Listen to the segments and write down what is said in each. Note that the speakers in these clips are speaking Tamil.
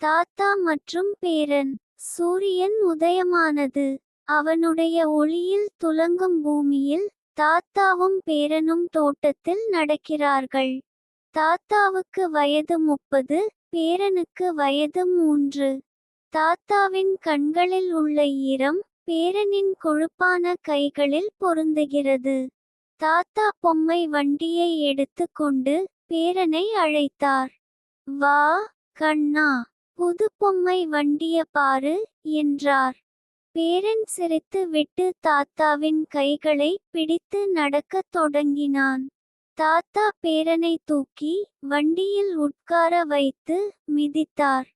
தாத்தா மற்றும் பேரன். சூரியன் உதயமானது. அவனுடைய ஒளியில் துலங்கும் பூமியில் தாத்தாவும் பேரனும் தோட்டத்தில் நடக்கிறார்கள். தாத்தாவுக்கு வயது முப்பது பேரனுக்கு வயது மூன்று. தாத்தாவின் கண்களில் உள்ள ஈரம் பேரனின் கொழுப்பான கைகளில் பொருந்துகிறது. தாத்தா பொம்மை வண்டியை எடுத்துக்கொண்டு பேரனை அழைத்தார். வா கண்ணா! புது பொம்மை வண்டிய பாரு என்றார். பேரன் சிரித்து விட்டு தாத்தாவின் கைகளை பிடித்து நடக்கத் தொடங்கினான். தாத்தா பேரனை தூக்கி வண்டியில் உட்கார வைத்து மிதித்தார்.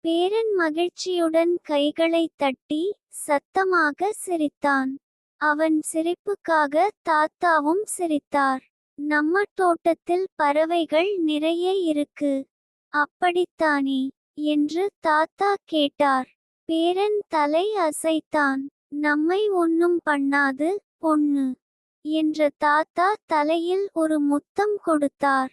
பேரன் மகிழ்ச்சியுடன் கைகளை தட்டி சத்தமாக சிரித்தான். அவன் சிரிப்புக்காக தாத்தாவும் சிரித்தார். நம்ம தோட்டத்தில் பறவைகள் நிறைய இருக்கு. அப்படித்தானே? என்று தாத்தா கேட்டார். பேரன் தலை அசைத்தான். நம்மை ஒன்னும் பண்ணாது பொண்ணு என்ற தாத்தா தலையில் ஒரு முத்தம் கொடுத்தார்.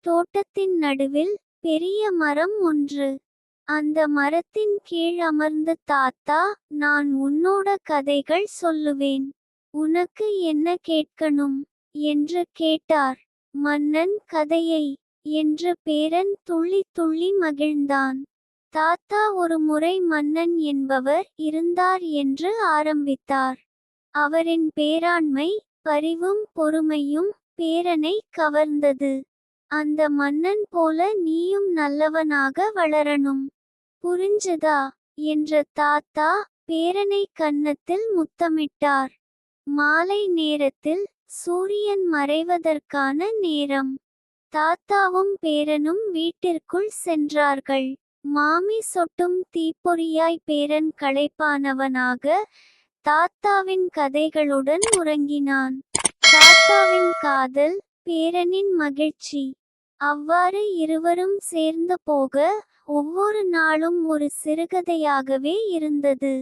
தோட்டத்தின் நடுவில் பெரிய மரம் ஒன்று. அந்த மரத்தின் கீழ் அமர்ந்து தாத்தா நான் உன்னோட கதைகள் சொல்லுவேன். உனக்கு என்ன கேட்கணும்? என்று கேட்டார். மன்னன் கதையை என்று பேரன் துள்ளி துள்ளி மகிழ்ந்தான். தாத்தா ஒரு முறை மன்னன் என்பவர் இருந்தார் என்று ஆரம்பித்தார். அவரின் பேராண்மை பரிவும் பொறுமையும் பேரனை கவர்ந்தது. அந்த மன்னன் போல நீயும் நல்லவனாக வளரணும். புரிஞ்சுதா? என்ற தாத்தா பேரனை கன்னத்தில் முத்தமிட்டார். மாலை நேரத்தில் சூரியன் மறைவதற்கான நேரம். தாத்தாவும் பேரனும் வீட்டிற்குள் சென்றார்கள். மாமி சொட்டும் தீப்பொறியாய் பேரன் களைப்பானவனாக தாத்தாவின் கதைகளுடன் உறங்கினான். தாத்தாவின் காதல் பேரனின் மகிழ்ச்சி. அவ்வாறு இருவரும் சேர்ந்து போக ஒவ்வொரு நாளும் ஒரு சிறுகதையாகவே இருந்தது.